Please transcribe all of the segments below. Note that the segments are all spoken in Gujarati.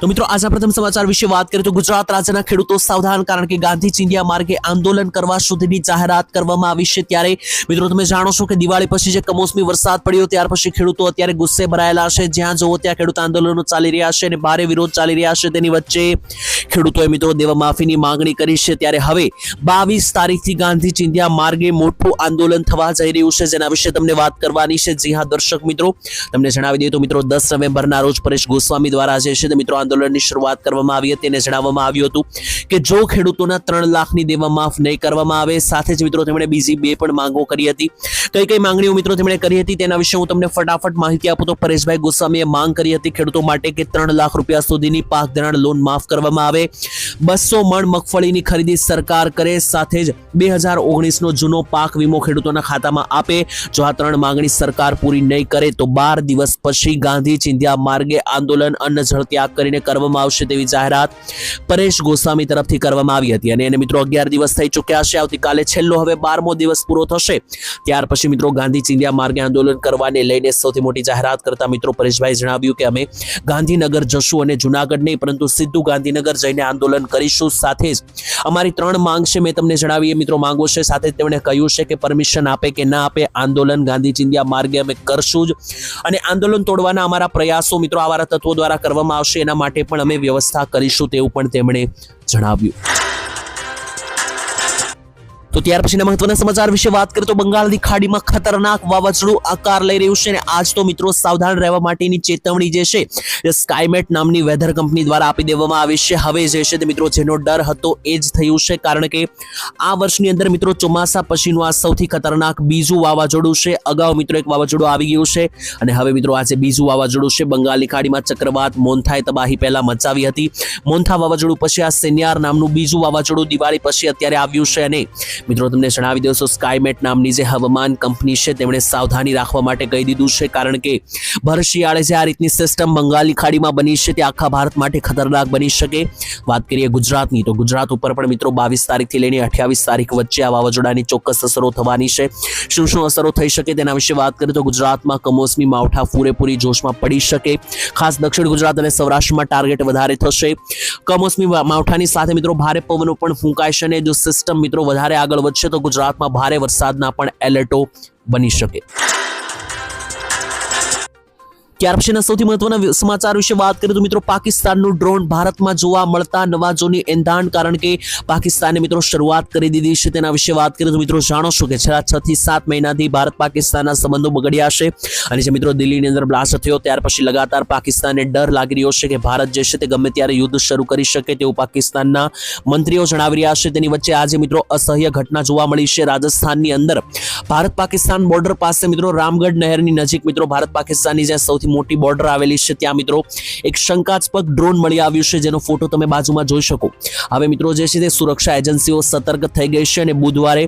તો મિત્રો આજના પ્રથમ સમાચાર વિશે વાત કરીએ તો ગુજરાત રાજ્યના ખેડૂતો સાવધાન કારણ કે ગાંધી ચિંધ્યા માર્ગે આંદોલન કરવા સુધીની જાહેરાત કરવામાં આવી છે ત્યારે, મિત્રો, તમે જાણો છો કે દિવાળી પછી જે કમોસમી વરસાદ પડ્યો ત્યાર પછી ખેડૂતો અત્યારે ગુસ્સે ભરાયેલા છે. જ્યાં જોવો ત્યાં ખેડૂત આંદોલનો ચાલી રહ્યા છે અને ભારે વિરોધ ચાલી રહ્યા છે. તેની વચ્ચે ખેડૂતોએ, મિત્રો દેવા માફીની માંગણી કરી છે. ત્યારે હવે બાવીસ તારીખથી ગાંધી ચિંધ્યા માર્ગે મોટું આંદોલન થવા જઈ રહ્યું છે. જેના વિશે તમને વાત કરવાની છે. જી હા, દર્શક મિત્રો, તમને જણાવી દઈએ તો, મિત્રો, દસ નવેમ્બરના રોજ પરેશ ગોસ્વામી દ્વારા જે છે મિત્રો આંદોલનની શરૂઆત કરવામાં આવી હતી અને જણાવવામાં આવ્યું હતું કે જો ખેડૂતોના ત્રણ લાખની દેવા માફ નહીં કરવામાં આવે, સાથે જ મિત્રો તેમણે બીજી બે પણ માંગો કરી હતી. કઈ કઈ માંગણીઓ મિત્રો તેમણે કરી હતી તેના વિશે હું તમને ફટાફટ માહિતી આપું તો પરેશભાઈ ગોસ્વામીએ માંગ કરી હતી ખેડૂતો માટે કે ત્રણ લાખ રૂપિયા સુધીની પાક ધિરાણ લોન માફ કરવામાં આવે. બસો મણ મગફળીની ખરીદી સરકાર કરે, સાથે જ બે હજાર ઓગણીસનો જૂનો પાક વીમો ખેડૂતોના ખાતામાં આપે. જો આ ત્રણ માંગણી સરકાર પૂરી નહીં કરે તો બાર દિવસ પછી ગાંધી ચિંધ્યા માર્ગે આંદોલન અન્ન જળ ત્યાગ કરીને કરવામાં આવશે તેવી જાહેરાત પરેશ ગોસ્વામી તરફથી કરવામાં આવી હતી. અને એને મિત્રો અગિયાર દિવસ થઈ ચૂક્યા છે. આવતીકાલે છેલ્લો હવે બારમો દિવસ પૂરો થશે. ત્યાર પછી મિત્રો ગાંધી ચિંધ્યા માર્ગે આંદોલન કરવાને લઈને સૌથી મોટી જાહેરાત કરતા મિત્રો પરેશભાઈ જણાવ્યું કે અમે ગાંધીનગર જશું અને જુનાગઢ નહીં, પરંતુ સીધું ગાંધીનગર જઈને આંદોલન કરીશું સાથે જ. અમારી ત્રણ માંગ છે. મેં તમને જણાવી મિત્રો માંગો છે. સાથે તેમણે કહ્યું છે કે પરમિશન આપે કે ના આપે, આંદોલન ગાંધી ચિંધ્યા માર્ગે અમે કરશું જ. અને આંદોલન તોડવાના અમારા પ્રયાસો મિત્રો આવારા તત્વો દ્વારા કરવામાં આવશે. એના માટે પણ અમે વ્યવસ્થા કરીશું તેવું પણ તેમણે જણાવ્યું. તો ત્યાર પછીના મહત્વના સમાચાર વિશે વાત કરીએ તો બંગાળની ખાડીમાં ખતરનાક વાવાઝોડું આકાર લઈ રહ્યું છે અને આજ તો મિત્રો સાવધાન રહેવા માટેની ચેતવણી જે છે એ સ્કાયમેટ નામની વેધર કંપની દ્વારા આપી દેવામાં આવી છે. હવે જે છે તે મિત્રો જેનો ડર હતો એ જ થયું છે કારણ કે આ વર્ષની અંદર મિત્રો ચોમાસા પછીનું આ સૌથી ખતરનાક બીજું વાવાઝોડું છે. અગાઉ મિત્રો એક વાવાઝોડું આવી ગયું છે અને હવે મિત્રો આજે બીજું વાવાઝોડું છે બંગાળની ખાડીમાં ચક્રવાત મોન્થાએ તબાહી પહેલા મચાવી હતી. મોન્થા વાવાઝોડું પછી આ સેન્યાર નામનું બીજું વાવાઝોડું દિવાળી પછી અત્યારે આવ્યું છે અને મિત્રો, તમને જણાવી દઉં સ્કાયમેટ નામની જે હવામાન કંપની છે, તેમણે સાવધાની રાખવા માટે કહી દીધું છે, કારણ કે ભર શિયાળે જે આ રીતની સિસ્ટમ બંગાળની ખાડીમાં બની છે, તે આખા ભારત માટે ખતરનાક બની શકે. વાત કરીએ ગુજરાતની, તો ગુજરાત ઉપર પણ મિત્રો, બાવીસ તારીખથી લઈને અઠ્યાવીસ તારીખ વચ્ચે આ વાવાઝોડાની ચોક્કસ અસરો થવાની છે. શું શું અસરો થઈ શકે તેના વિશે વાત કરીએ તો ગુજરાતમાં કમોસમી માવઠા પૂરેપૂરી જોશમાં પડી શકે. ખાસ દક્ષિણ ગુજરાત અને સૌરાષ્ટ્રમાં ટાર્ગેટ વધારે થશે. કમોસમી માવઠાની સાથે મિત્રો, ભારે પવનો પણ ફૂંકાય છે અને જો સિસ્ટમ મિત્રો, વધારે આગળ વધશે તો ગુજરાતમાં ભારે વરસાદના પણ એલર્ટો બની શકે. ત્યાર પછીના સૌથી મહત્વના સમાચાર વિશે વાત કરીએ તો મિત્રો પાકિસ્તાનનું ડ્રોન ભારતમાં જોવા મળતા નવાજોની એંધાણ કારણ કે પાકિસ્તાને મિત્રો શરૂઆત કરી દીધી છે. તેના વિશે વાત કરીએ તો મિત્રો જાણો છો કે છેલ્લા છ થી સાત મહિનાથી ભારત પાકિસ્તાનના સંબંધો બગડ્યા છે અને જે મિત્રો દિલ્હીની અંદર બ્લાસ્ટ થયો ત્યાર પછી લગાતાર પાકિસ્તાનને ડર લાગી રહ્યો છે કે ભારત જે છે તે ગમે ત્યારે યુદ્ધ શરૂ કરી શકે તેવું પાકિસ્તાનના મંત્રીઓ જણાવી રહ્યા છે. તેની વચ્ચે આજે મિત્રો અસહ્ય ઘટના જોવા મળી છે. રાજસ્થાનની અંદર ભારત પાકિસ્તાન બોર્ડર પાસે મિત્રો રામગઢ નહેરની નજીક મિત્રો ભારત પાકિસ્તાનની જ્યાં સૌથી મોટી બોર્ડર આવેલી છે ત્યાં મિત્રો. એક શંકાસ્પદ ડ્રોન મળી આવ્યું છે, જેનો ફોટો તમે બાજુમાં જોઈ શકો. હવે મિત્રો, જે છે તે સુરક્ષા એજન્સીઓ સતર્ક થઈ ગઈ છે અને બુધવારે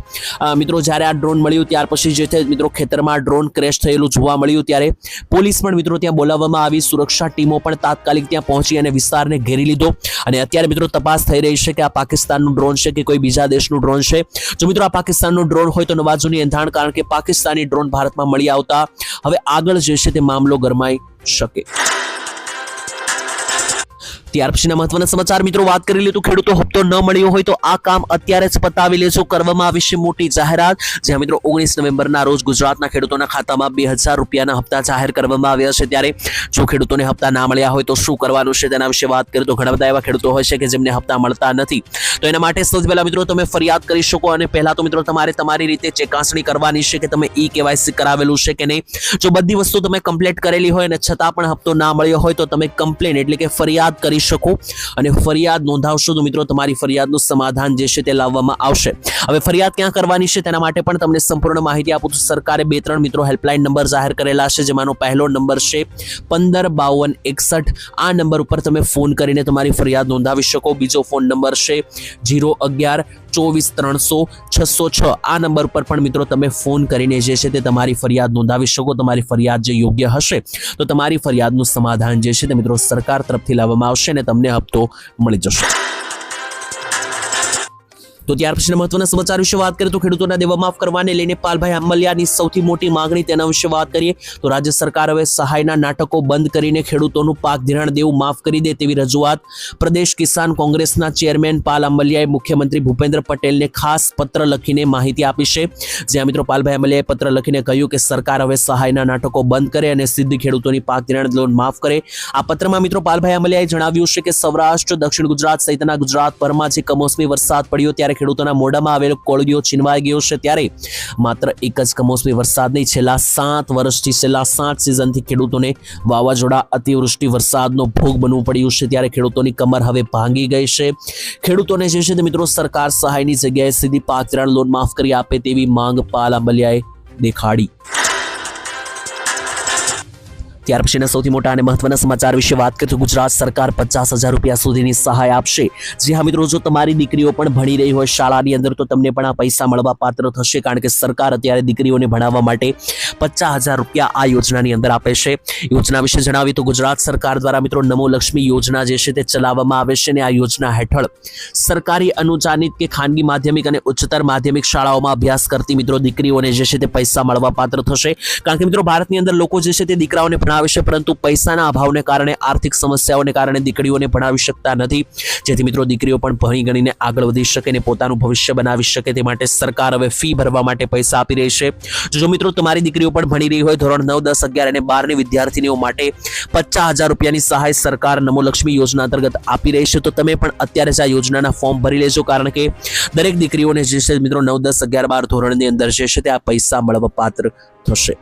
મિત્રો, જ્યારે આ ડ્રોન મળ્યું, ત્યાર પછી જે છે, મિત્રો, ખેતરમાં ડ્રોન ક્રેશ થયેલું જોવા મળ્યું. ત્યારે પોલીસ પણ મિત્રો, ત્યાં બોલાવવામાં આવી. સુરક્ષા ટીમો પણ તાત્કાલિક ત્યાં પહોંચી અને વિસ્તારને ઘેરી લીધો. અને અત્યારે, મિત્રો, તપાસ થઈ રહી છે કે આ પાકિસ્તાનનું ડ્રોન છે કે કોઈ બીજા દેશનું ડ્રોન છે. જો મિત્રો, આ પાકિસ્તાનનું ડ્રોન હોય તો નવાજોની એંધાણ, કારણ કે પાકિસ્તાની ડ્રોન ભારતમાં મળી આવતા. હવે આગળ જે છે તે મામલો ગરમાઈ શકે. ત્યાર પછીના મહત્વના સમાચાર. મિત્રો, વાત કરી લીધું ખેડૂતો હપ્તો ન મળ્યો હોય તો આ કામ અત્યારે જ પતાવી લેજો. કરવામાં આવી છે મોટી જાહેરાત. જ્યાં મિત્રો, ઓગણીસ નવેમ્બરના રોજ ગુજરાતના ખેડૂતોના ખાતામાં બે હજાર રૂપિયાના હપ્તા જાહેર કરવામાં આવ્યા છે. ત્યારે જો ખેડૂતોને હપ્તા ના મળ્યા હોય તો શું કરવાનું છે? તેના વિશે વાત કરીએ તો ઘણા બધા એવા ખેડૂતો હોય છે કે જેમને હપ્તા મળતા નથી. તો એના માટે સૌથી પહેલા મિત્રો, તમે ફરિયાદ કરી શકો અને પહેલા તો મિત્રો, તમારે તમારી રીતે ચકાસણી કરવાની છે કે તમે ઈ કેવાયસી કરાવેલું છે કે નહીં. જો બધી વસ્તુ તમે કમ્પ્લીટ કરેલી હોય અને છતાં પણ હપ્તો ના મળ્યો હોય તો તમે કમ્પ્લેન એટલે કે ફરિયાદ કરી શકો અને ફરિયાદ નોંધાવશો તો મિત્રો તમારી ફરિયાદનું સમાધાન જે છે તે લાવવામાં આવશે. હવે ફરિયાદ ક્યાં કરવાની છે તેના માટે પણ તમને સંપૂર્ણ માહિતી આપું તો સરકારે બે ત્રણ મિત્રો હેલ્પલાઇન નંબર જાહેર કરેલા છે, જેમાંનો પહેલો નંબર છે પંદર બાવન એકસઠ. આ નંબર ઉપર તમે ફોન કરીને તમારી ફરિયાદ નોંધાવી શકો. બીજો ફોન નંબર છે જીરો અગિયાર ચોવીસ ત્રણસો છસો છ. આ નંબર પર પણ મિત્રો તમે ફોન કરીને જે છે તે તમારી ફરિયાદ નોંધાવી શકો. તમારી ફરિયાદ જે યોગ્ય હશે તો તમારી ફરિયાદનું સમાધાન જે છે તે મિત્રો સરકાર તરફથી લાવવામાં આવશે અને તમને હપ્તો મળી જશે. તો ત્યાર પછીના મહત્વના સમાચાર વિશે વાત કરીએ તો ખેડૂતોના દેવા માફ કરવાને લઈને પાલભાઈ આંબલિયાની સૌથી મોટી માંગણી તેના વિશે વાત કરીએ તો રાજ્ય સરકાર હવે સહાયના નાટકો બંધ કરીને ખેડૂતોનું પાક ધિરાણ દેવું માફ કરી દે તેવી રજૂઆત. પ્રદેશ કિસાન કોંગ્રેસના ચેરમેન પાલ આંબલિયાએ મુખ્યમંત્રી ભૂપેન્દ્ર પટેલને ખાસ પત્ર લખીને માહિતી આપી છે. જ્યાં મિત્રો પાલભાઈ આંબલિયાએ પત્ર લખીને કહ્યું કે સરકાર હવે સહાયના નાટકો બંધ કરે અને સિદ્ધ ખેડૂતોની પાક ધિરાણ લોન માફ કરે. આ પત્રમાં મિત્રો પાલભાઈ આંબલિયાએ જણાવ્યું છે કે સૌરાષ્ટ્ર, દક્ષિણ ગુજરાત સહિતના ગુજરાતભરમાં જે કમોસમી વરસાદ પડ્યો, ત્યારે ખેડૂતોના મોઢામાં આવેલો કોળિયો છીનવાઈ ગયો છે ત્યારે માત્ર એક જ કમોસમી વરસાદ નહીં છેલ્લા સાત વર્ષથી, છેલ્લા સાત સિઝનથી ખેડૂતોને વાવાઝોડા અતિવૃષ્ટિ વરસાદનો ભોગ બનવું પડ્યું છે ત્યારે ખેડૂતોની કમર હવે ભાંગી ગઈ છે. ખેડૂતોને જે છે તે મિત્રો સરકાર સહાયની જગ્યાએ સીધી પાક ધિરાણ લોન માફ કરી આપે તેવી માંગ પાલ આંબલિયાએ દેખાડી. ત્યાર પછીના સૌથી મોટા અને મહત્વના સમાચાર વિશે વાત કરીએ તો ગુજરાત સરકાર પચાસ હજાર રૂપિયા સુધીની સહાય આપશે. જે હા મિત્રો, જો તમારી દીકરીઓ પણ ભણી રહી હોય શાળાની અંદર, તો તમને પણ આ પૈસા મળવા પાત્ર થશે, કારણ કે સરકાર અત્યારે દીકરીઓને ભણાવવા માટે પચાસ હજાર રૂપિયા આ યોજનાની અંદર આપે છે. યોજના વિશે જણાવીએ તો ગુજરાત સરકાર દ્વારા મિત્રો નમો લક્ષ્મી યોજના જે છે તે ચલાવવામાં આવે છે અને આ યોજના હેઠળ સરકારી અનુદાનિત કે ખાનગી માધ્યમિક અને ઉચ્ચતર માધ્યમિક શાળાઓમાં અભ્યાસ કરતી મિત્રો દીકરીઓને જે છે તે પૈસા મળવા પાત્ર થશે. કારણ કે મિત્રો, ભારતની અંદર લોકો જે છે તે દીકરાઓને ભણાવે છે, પરંતુ પૈસાના અભાવને કારણે, આર્થિક સમસ્યાઓને કારણે દીકરીઓને ભણાવી શકતા નથી. જેથી મિત્રો દીકરીઓ પણ ભણી ગણીને આગળ વધી શકે અને પોતાનું ભવિષ્ય બનાવી શકે તે માટે સરકાર હવે ફી ભરવા માટે પૈસા આપી રહી છે. જો મિત્રો તમારી દીકરીઓ પણ ભણી રહી હોય, ધોરણ નવ, દસ, અગિયાર અને બારની વિદ્યાર્થીનીઓ માટે પચાસ હજાર રૂપિયાની સહાય સરકાર નમોલક્ષ્મી યોજના અંતર્ગત આપી રહી છે, તો તમે પણ અત્યારે જ આ યોજનાના ફોર્મ ભરી લેજો, કારણ કે દરેક દીકરીઓને જે છે મિત્રો નવ, દસ, અગિયાર, બાર ધોરણની અંદર જે છે તે આ પૈસા મળવા પાત્ર થશે.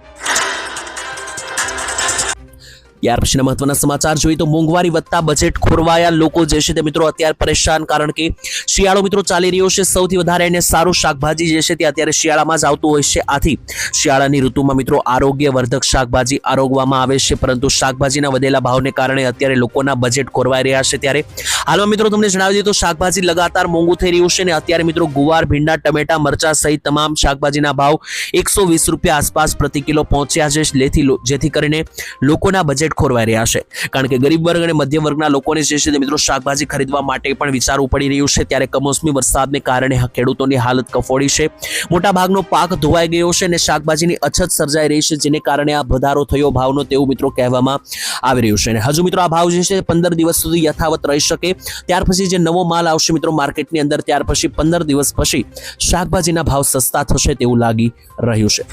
ત્યાર પછીના મહત્વના સમાચાર જોઈએ તો મોંઘવારી વધતા બજેટ ખોરવાયા લોકો જે છે તે મિત્રો અત્યારે પરેશાન, કારણ કે શિયાળો મિત્રો ચાલી રહ્યો છે. સૌથી વધારે એને સારું શાકભાજી જે છે તે અત્યારે શિયાળામાં જ આવતું હોય છે. આથી શિયાળાની ઋતુમાં મિત્રો આરોગ્યવર્ધક શાકભાજી આરોગવામાં આવે છે, પરંતુ શાકભાજીના વધેલા ભાવને કારણે અત્યારે લોકોના બજેટ ખોરવાઈ રહ્યા છે. ત્યારે હાલમાં મિત્રો તમને જણાવી દઈએ તો શાકભાજી લગાતાર મોંઘું થઈ રહ્યું છે અને અત્યારે મિત્રો ગુવાર, ભીંડા, ટમેટા, મરચા સહિત તમામ શાકભાજીના ભાવ એકસો વીસ રૂપિયા આસપાસ પ્રતિ કિલો પહોંચ્યા છે. જેથી જેથી કરીને લોકોના બજેટ ખોરવાઈ રહ્યા છે. કારણ કે ગરીબ વર્ગ અને મધ્યમ વર્ગના લોકોને જે છે તે મિત્રો શાકભાજી ખરીદવા માટે પણ વિચારવું પડી રહ્યું છે. ત્યારે કમોસમી વરસાદને કારણે ખેડૂતોની હાલત કફોડી છે. મોટા ભાગનો પાક ધોવાઈ ગયો છે અને શાકભાજીની અછત સર્જાઈ રહી છે, જેને કારણે આ વધારો થયો ભાવનો તેવું મિત્રો કહેવામાં આવી રહ્યું છે. અને હજુ મિત્રો આ ભાવ જે છે પંદર દિવસ સુધી યથાવત રહી શકે. ત્યાર પછી જે નવો માલ આવશે મિત્રો માર્કેટની અંદર, ત્યાર પછી પંદર દિવસ પછી શાકભાજીના ભાવ સસ્તા થશે તેવું લાગી રહ્યું છે.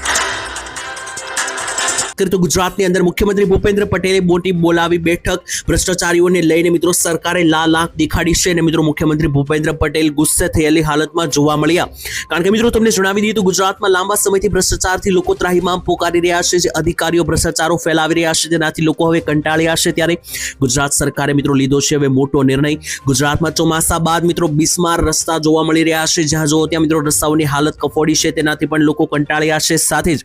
કરીએ તો ગુજરાતની અંદર મુખ્યમંત્રી ભૂપેન્દ્ર પટેલે મોટી બોલાવી બેઠક. ભ્રષ્ટાચારીઓને લઈને મિત્રો સરકારે લાલ આંખ દેખાડી છે અને મિત્રો મુખ્યમંત્રી ભૂપેન્દ્ર પટેલ ગુસ્સે થયેલી હાલતમાં જોવા મળ્યા. કારણ કે મિત્રો તમને જણાવી દઈએ તો ગુજરાતમાં લાંબા સમયથી ભ્રષ્ટાચારથી લોકો ત્રાહીમામ પોકારી રહ્યા છે. જે અધિકારીઓ ભ્રષ્ટાચારો ફેલાવી રહ્યા છે જેનાથી લોકો હવે કંટાળ્યા છે ત્યારે ગુજરાત સરકારે મિત્રો લીધો છે હવે મોટો નિર્ણય. ગુજરાતમાં ચોમાસા બાદ મિત્રો બિસ્માર રસ્તા જોવા મળી રહ્યા છે. જ્યાં જો ત્યાં મિત્રો રસ્તાઓની હાલત કફોડી છે. તેનાથી પણ લોકો કંટાળ્યા છે. સાથે જ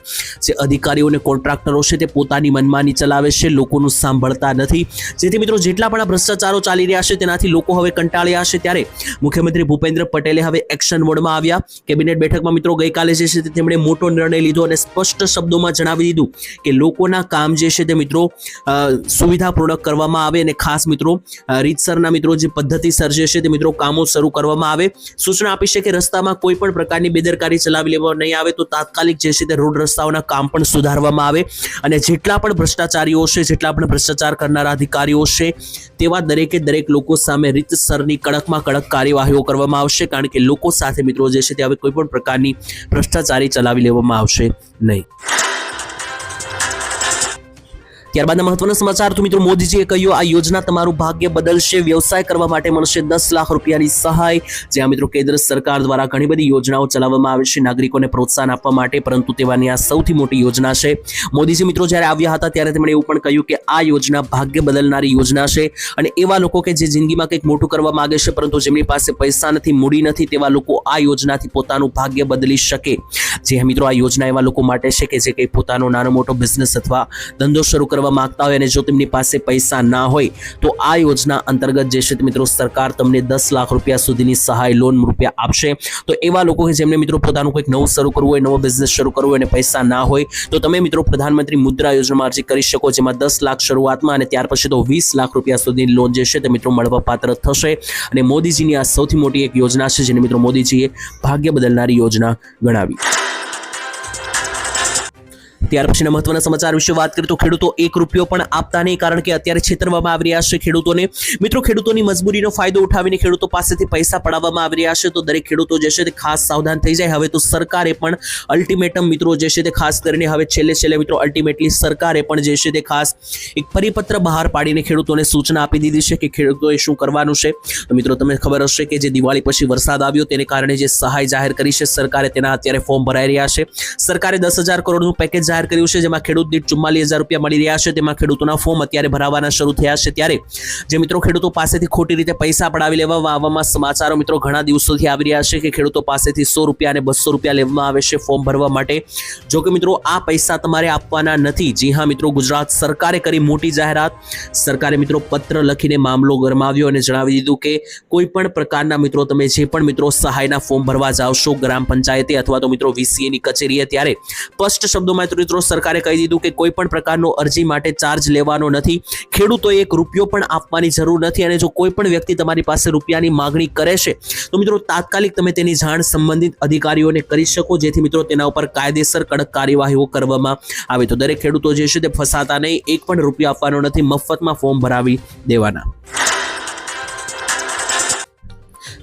જે અધિકારીઓ અને કોન્ટ્રાક્ટરો છે તે પોતાની મનમાની ચલાવે છે, લોકોનું સાંભળતા નથી. જેથી મિત્રો જેટલા પણ ભ્રષ્ટાચારો ચાલી રહ્યા છે તેનાથી લોકો હવે કંટાળ્યા છે ત્યારે મુખ્યમંત્રી ભૂપેન્દ્ર પટેલે હવે એક્શન મોડમાં આવ્યા. કેબિનેટ બેઠકમાં મિત્રો ગઈકાલે જે છે તેમણે મોટો નિર્ણય લીધો અને સ્પષ્ટ શબ્દોમાં જણાવી દીધું કે લોકોના કામ જે છે તે મિત્રો સુવિધાપૂર્વક કરવામાં આવે અને ખાસ મિત્રો રીતસરના મિત્રો જે પદ્ધતિસર જે છે તે મિત્રો કામો શરૂ કરવામાં આવે. સૂચના આપી છે કે રસ્તામાં કોઈ પણ પ્રકારની બેદરકારી ચલાવી લેવામાં નહીં આવે તો તાત્કાલિક જે છે તે રોડ રસ્તાઓના કામ પણ સુધારવામાં આવે. અને જેટલા પણ ભ્રષ્ટાચારીઓ છે, જેટલા પણ ભ્રષ્ટાચાર કરનારા અધિકારીઓ છે, તેવા દરેકે દરેક લોકો સામે રીતસરની કડકમાં કડક કાર્યવાહીઓ કરવામાં આવશે, કારણ કે લોકો સાથે મિત્રો જે છે, તે હવે કોઈ પણ પ્રકારની ભ્રષ્ટાચારી ચલાવી લેવામાં આવશે નહીં. ત્યારબાદના મહત્વના સમાચાર તો મિત્રો મોદીજીએ કહ્યું, આ યોજના તમારું ભાગ્ય બદલશે, વ્યવસાય કરવા માટે મળશે દસ લાખ રૂપિયાની સહાય. જ્યાં મિત્રો કેન્દ્ર સરકાર દ્વારા ઘણી બધી યોજનાઓ ચલાવવામાં આવે છે, નાગરિકોને પ્રોત્સાહન આપવા માટે, પરંતુ તેવાની આ સૌથી મોટી યોજના છે. મોદીજી મિત્રો જ્યારે આવ્યા હતા, ત્યારે તેમણે એવું પણ કહ્યું કે આ યોજના ભાગ્ય બદલનારી યોજના છે. અને એવા લોકો કે જે જિંદગીમાં કંઈક મોટું કરવા માંગે છે, પરંતુ જેમની પાસે પૈસા નથી, મૂડી નથી, તેવા લોકો આ યોજનાથી પોતાનું ભાગ્ય બદલી શકે. જે મિત્રો આ યોજના એવા લોકો માટે છે કે જે કંઈ પોતાનો નાનો મોટો બિઝનેસ અથવા ધંધો શરૂ કરવા માંગતા હોય અને જો તેમની પાસે પૈસા ના હોય, તો આ યોજના અંતર્ગત જે છે મિત્રો સરકાર તમને દસ લાખ રૂપિયા સુધીની સહાય લોન રૂપિયા આપશે. તો એવા લોકો કે જેમને મિત્રો પોતાનું કંઈક નવું શરૂ કરવું હોય, નવો બિઝનેસ શરૂ કરવો હોય અને પૈસા ના હોય, તો તમે મિત્રો પ્રધાનમંત્રી મુદ્રા યોજનામાં અરજી કરી શકો, જેમાં દસ લાખ શરૂઆતમાં અને ત્યાર પછી તો વીસ લાખ રૂપિયા સુધીની લોન જે છે તે મિત્રો મળવા પાત્ર થશે. અને મોદીજીની આ સૌથી મોટી એક યોજના છે, જેને મિત્રો મોદીજીએ ભાગ્ય બદલનારી યોજના ગણાવી. ત્યાર પછીના મહત્વના સમાચાર વિશે વાત કરીએ તો ખેડૂતો એક રૂપિયો પણ આપતા નહીં કારણ કે અત્યારે છેતરવામાં આવી રહ્યા છે ખેડૂતોને. મિત્રો, ખેડૂતોની મજબૂરીનો ફાયદો ઉઠાવીને ખેડૂતો પાસેથી પૈસા પડાવવામાં આવી રહ્યા છે તો દરેક ખેડૂતો જે છે તે ખાસ સાવધાન થઈ જાય. હવે તો સરકારે પણ અલ્ટિમેટમ મિત્રો જે છે તે ખાસ કરીને હવે છેલ્લે છેલ્લે મિત્રો અલ્ટિમેટલી સરકારે પણ જે છે તે ખાસ એક પરિપત્ર બહાર પાડીને ખેડૂતોને સૂચના આપી દીધી છે કે ખેડૂતોએ શું કરવાનું છે. તો મિત્રો, તમને ખબર હશે કે જે દિવાળી પછી વરસાદ આવ્યો તેને કારણે જે સહાય જાહેર કરી છે, સરકારે તેના અત્યારે ફોર્મ ભરાઈ રહ્યા છે. સરકારે દસ હજાર કરોડનું પેકેજ જાહેર કર્યું છે, જેમાં ખેડૂત દીઠ ચુમ્માલીસ હજાર રૂપિયા મળી રહ્યા છે. તેમાં ખેડૂતોના ફોર્મ અત્યારે ભરાવાના શરૂ થયા છે. ત્યારે જે મિત્રો ખેડૂતો પાસેથી ખોટી રીતે પૈસા પડાવી લેવામાં આવવામાં સમાચારો મિત્રો ઘણા દિવસોથી આવી રહ્યા છે કે ખેડૂતો પાસેથી સો રૂપિયા અને બસો રૂપિયા લેવામાં આવે છે ફોર્મ ભરવા માટે. જો મિત્રો, આ પૈસા તમારે આપવાના નથી. જી હા મિત્રો, ગુજરાત સરકારે કરી મોટી જાહેરાત. સરકારે મિત્રો પત્ર લખીને મામલો ગરમાવ્યો અને જણાવી દીધું કે કોઈ પણ પ્રકારના મિત્રો, તમે જે પણ મિત્રો સહાયના ફોર્મ ભરવા જાવશો ગ્રામ પંચાયતે અથવા તો મિત્રો વીસીએની કચેરીએ, ત્યારે સ્પષ્ટ શબ્દોમાં મિત્રો, સરકારે કહી દીધું કે કોઈ પણ પ્રકારનો અરજી માટે ચાર્જ લેવાનો નથી. ખેડૂતોએ એક રૂપિયો પણ આપવાની જરૂર નથી અને જો કોઈ પણ વ્યક્તિ તમારી પાસે રૂપિયાની માગણી કરે છે, તો મિત્રો તાત્કાલિક તમે તેની જાણ સંબંધિત અધિકારીઓને કરી શકો, જેથી મિત્રો તેના ઉપર કાયદેસર કડક કાર્યવાહીઓ કરવામાં આવે. તો દરેક ખેડૂતો જે છે તે ફસાતા નહીં, એક પણ રૂપિયા આપવાનો નથી, મફતમાં ફોર્મ ભરાવી દેવાના.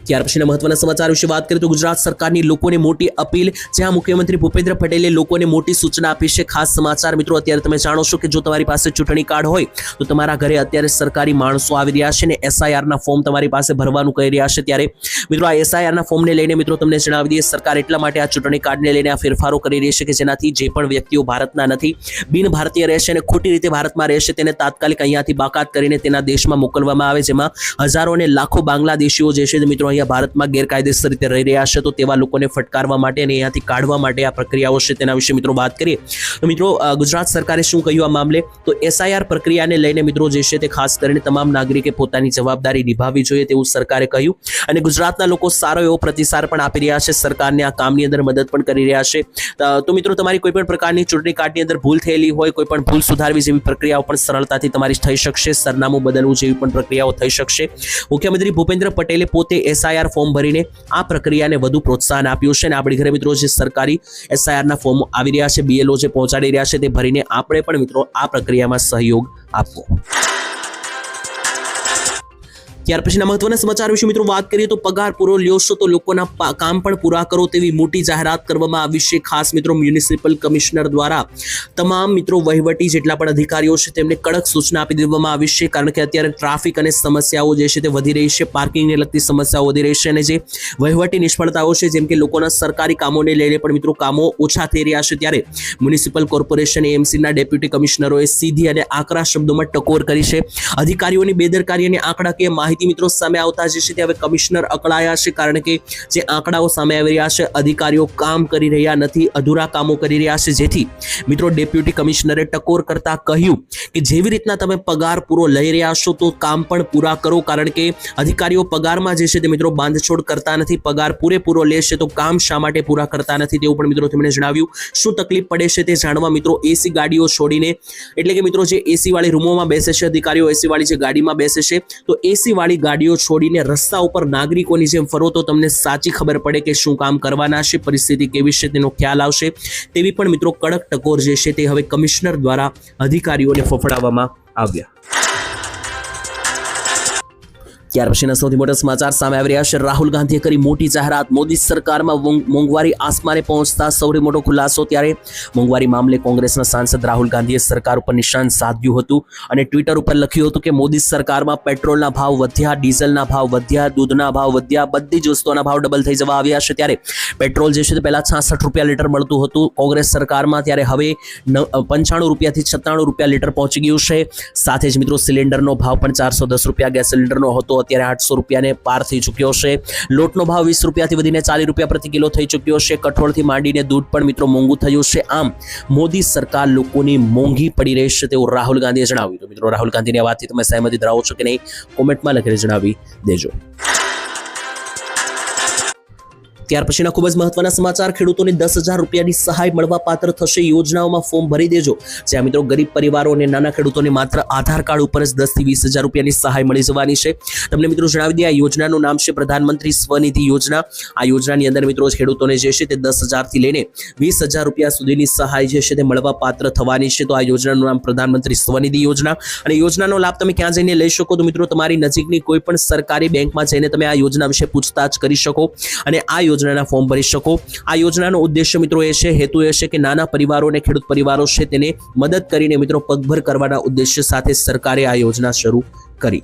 ત્યાર પછીના મહત્વના સમાચાર વિશે વાત કરીએ તો ગુજરાત સરકારની લોકોને મોટી અપીલ. જ્યાં મુખ્યમંત્રી ભૂપેન્દ્ર પટેલે લોકોને મોટી સૂચના આપી છે. ખાસ સમાચાર મિત્રો, અત્યારે તમે જાણો છો કે જો તમારી પાસે ચૂંટણી કાર્ડ હોય, તો તમારા ઘરે અત્યારે સરકારી માણસો આવી રહ્યા છે ને એસઆઈઆર ના ફોર્મ તમારી પાસે ભરવાનું કહી રહ્યા છે ત્યારે. મિત્રો, આ એસઆઈઆરના ફોર્મને લઈને મિત્રો, તમને જણાવી દઈએ, સરકાર એટલા માટે આ ચૂંટણી કાર્ડને લઈને આ ફેરફારો કરી રહી છે કે જેનાથી જે પણ વ્યક્તિઓ ભારતના નથી, બિન ભારતીય રહેશે અને ખોટી રીતે ભારતમાં રહેશે તેને તાત્કાલિક અહીંયાથી બાકાત કરીને તેના દેશમાં મોકલવામાં આવે, જેમાં હજારો અને લાખો બાંગ્લાદેશીઓ જે છે મિત્રો અહીંયા ભારતમાં ગેરકાયદેસર રીતે રહી રહ્યા છે, તો તેવા લોકોને ફટકારવા માટે અને અહીંયાથી કાઢવા માટે આ પ્રક્રિયાઓ છે તેના વિશે મિત્રો વાત કરીએ. તો મિત્રો ગુજરાત સરકારે શું કહ્યું આ મામલે? તો એસઆઈઆર પ્રક્રિયાને લઈને મિત્રો જે છે તે ખાસ કરીને તમામ નાગરિકે પોતાની જવાબદારી નિભાવવી જોઈએ તેવું સરકારે કહ્યું. અને ગુજરાતના લોકો સારો એવો પ્રતિસાદ પણ આપી રહ્યા છે, સરકારને આ કામની અંદર મદદ પણ કરી રહ્યા છે. તો મિત્રો, તમારી કોઈ પણ પ્રકારની ચૂંટણી કાર્ડની અંદર ભૂલ થયેલી હોય, કોઈ પણ ભૂલ સુધારવી જેવી પ્રક્રિયાઓ પણ સરળતાથી તમારી થઈ શકશે, સરનામું બદલવું જેવી પણ પ્રક્રિયાઓ થઈ શકશે. મુખ્યમંત્રી ભૂપેન્દ્ર પટેલે પોતે એસઆઈઆર ફોર્મ ભરીને આ પ્રક્રિયાને વધુ પ્રોત્સાહન આપ્યું છે અને આપણી ઘરે મિત્રો જે સરકારી એસઆઈઆરના ફોર્મ આવી રહ્યા છે બીએલઓ જે પહોંચાડી રહ્યા છે, તે ભરીને આપણે પણ મિત્રો આ પ્રક્રિયામાં સહયોગ આપવો. ત્યાર પછીના મહત્વના સમાચાર વિશે મિત્રો વાત કરીએ તો પગાર પૂરો લ્યો તો લોકોના કામ પણ પૂરા કરો તેવી મોટી જાહેરાત કરવામાં આવી છે. ખાસ મિત્રો મ્યુનિસિપલ કમિશનર દ્વારા તમામ મિત્રો વહીવટી જેટલા પણ અધિકારીઓ છે તેમને કડક સૂચના આપી દેવામાં આવી છે કારણ કે અત્યારે ટ્રાફિક અને સમસ્યાઓ જે છે તે વધી રહી છે. પાર્કિંગને લગતી સમસ્યાઓ વધી રહી છે અને જે વહીવટી નિષ્ફળતાઓ છે જેમ કે લોકોના સરકારી કામોને લઈને પણ મિત્રો કામો ઓછા થઈ રહ્યા છે ત્યારે મ્યુનિસિપલ કોર્પોરેશન એએમસીના ડેપ્યુટી કમિશનરોએ સીધી અને આકરા શબ્દોમાં ટકોર કરી છે. અધિકારીઓની બેદરકારી અને આંકડાકીય માહિતી મિત્રો સામે આવતા જે છે. તે હવે કમિશનર અકળાયા છે કારણ કે જે આંકડાઓ સામે આવી રહ્યા છે, અધિકારીઓ કામ કરી રહ્યા નથી, અધૂરા કામો કરી રહ્યા છે. જેથી મિત્રો ડેપ્યુટી કમિશનરે ટકોર કરતા કહ્યું કે જેવી રીતના તમે પગાર પૂરો લઈ રહ્યા છો, તો કામ પણ પૂરા કરો. કારણ કે અધિકારીઓ પગારમાં જે છે તે મિત્રો બાંધછોડ કરતા નથી, પગાર પૂરેપૂરો લે છે, તો કામ શા માટે પૂરા કરતા નથી તેવું પણ મિત્રો તેમણે જણાવ્યું. શું તકલીફ પડે છે તે જાણવા મિત્રો એસી ગાડીઓ છોડીને, એટલે કે મિત્રો જે એસી વાળી રૂમોમાં બેસે છે, અધિકારીઓ એસી વાળી જે ગાડીમાં બેસે છે, તો એસી વાળી ગાડીઓ છોડીને રસ્તા ઉપર નાગરિકોની જેમ ફરો તો તમને સાચી ખબર પડે કે શું કામ કરવાના છે, પરિસ્થિતિ કેવી છે તેનો ખ્યાલ આવશે. તેવી પણ મિત્રો કડક ટકોર જે છે તે હવે કમિશનર દ્વારા અધિકારીઓને ફફડાવવામાં આવ્યા. ત્યાર પછીના સૌથી મોટા સમાચાર સામે આવી રહ્યા છે. રાહુલ ગાંધીએ કરી મોટી જાહેરાત. મોદી સરકારમાં મોંઘવારી આસમાને પહોંચતા સૌથી મોટો ખુલાસો ત્યારે મોંઘવારી મામલે કોંગ્રેસના સાંસદ રાહુલ ગાંધીએ સરકાર ઉપર નિશાન સાધ્યું હતું અને ટ્વિટર ઉપર લખ્યું હતું કે મોદી સરકારમાં પેટ્રોલના ભાવ વધ્યા, ડીઝલના ભાવ વધ્યા, દૂધના ભાવ વધ્યા, બધી જ વસ્તુઓના ભાવ ડબલ થઈ જવા આવ્યા છે ત્યારે પેટ્રોલ જે છે તે પહેલાં છાસઠ રૂપિયા લીટર મળતું હતું. કોંગ્રેસ સરકારમાં ત્યારે હવે પંચાણું રૂપિયાથી સત્તાણું રૂપિયા લીટર પહોંચી ગયું છે. સાથે જ મિત્રો સિલિન્ડરનો ભાવ પણ ચારસો દસ રૂપિયા ગેસ સિલિન્ડરનો હતો. અત્યારે આઠસો રૂપિયાને પાર થઈ ચૂક્યો છે. લોટનો ભાવ વીસ રૂપિયાથી વધીને ચાલીસ રૂપિયા પ્રતિ કિલો થઈ ચૂક્યો છે. કઠોળથી માંડીને દૂધ પણ મિત્રો મોંઘું થયું છે. આમ, મોદી સરકાર લોકોની મોંઘી પડી રહેશે તેવું રાહુલ ગાંધીએ જણાવ્યું. તો મિત્રો, રાહુલ ગાંધીની વાતથી તમે સહેમતી ધરાવો છો કે નહીં, કોમેન્ટમાં લખીને જણાવી દેજો. ત્યાર પછીના ખૂબ જ મહત્વના સમાચાર, ખેડૂતોને દસ હજાર રૂપિયાની સહાય મળવા પાત્ર થશે. યોજનાઓમાં ફોર્મ ભરી દેજો. જ્યાં મિત્રો ગરીબ પરિવારો અને નાના ખેડૂતોને માત્ર આધાર કાર્ડ ઉપર જ દસથી વીસ હજાર રૂપિયાની સહાય મળી જવાની છે. તમને મિત્રો જણાવી દઈએ, આ યોજનાનું નામ છે પ્રધાનમંત્રી સ્વનિધિ યોજના. આ યોજનાની અંદર મિત્રો ખેડૂતોને જે છે તે દસ હજારથી લઈને વીસ હજાર રૂપિયા સુધીની સહાય જે છે તે મળવા પાત્ર થવાની છે. તો આ યોજનાનું નામ પ્રધાનમંત્રી સ્વનિધિ યોજના. અને યોજનાનો લાભ તમે ક્યાં જઈને લઈ શકો? તો મિત્રો તમારી નજીકની કોઈ પણ સરકારી બેંકમાં જઈને તમે આ યોજના વિશે પૂછતાછ કરી શકો. અને આ યોજનાના ફોર્મ ભરી શકો. આ યોજનાનો ઉદ્દેશ્ય મિત્રો એ છે, હેતુ એ છે કે નાના પરિવારો અને ખેડૂત પરિવારો છે તેને મદદ કરીને મિત્રો પગભર કરવાના ઉદ્દેશ્ય સાથે સરકારે આ યોજના શરૂ કરી.